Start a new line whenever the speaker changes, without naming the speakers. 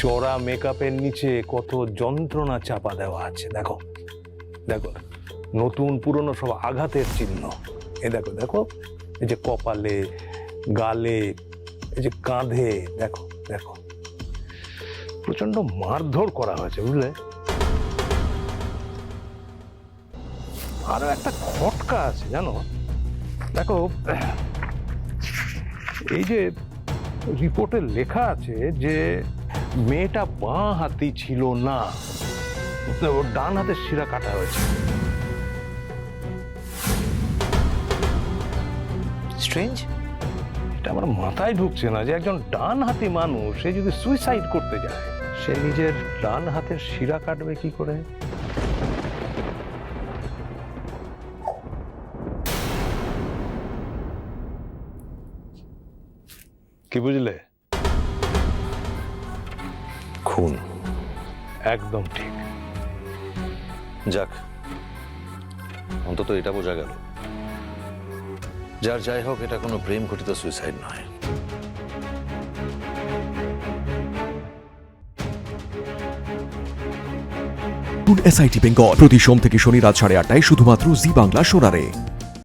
চড়া মেকআপের নিচে কত যন্ত্রণা চাপা দেওয়া আছে, দেখো। দেখো, নতুন পুরনো সব আঘাতের চিহ্ন। এ দেখো দেখো, এই যে কপালে, গালে, এই যে কাঁধে, দেখো দেখো। প্রচণ্ড মারধর করা হয়েছে, বুঝলে? আরও একটা খটকা আছে, জানো? দেখো, এই যে রিপোর্টে লেখা আছে যে মেয়েটা বাঁ হাতি ছিল না। ওর ডান হাতের শিরা কাটা হয়েছে।
স্ট্রেঞ্জ
এটা আমার মাথায় ঢুকছে না যে একজন ডান হাতি মানুষ সে যদি সুইসাইড করতে যায় সে নিজের ডান হাতের শিরা কাটবে কি করে? কি বুঝলে?
খুন
একদম ঠিক।
যাক অন্তত এটা বোঝা গেল। যার যাই হোক এটা কোনো প্রেম ঘটিত সুইসাইড নয়
এসআইটি বেঙ্গল প্রতি সোম থেকে শনি রাত সাড়ে আটটায় শুধুমাত্র জি বাংলা সোনারে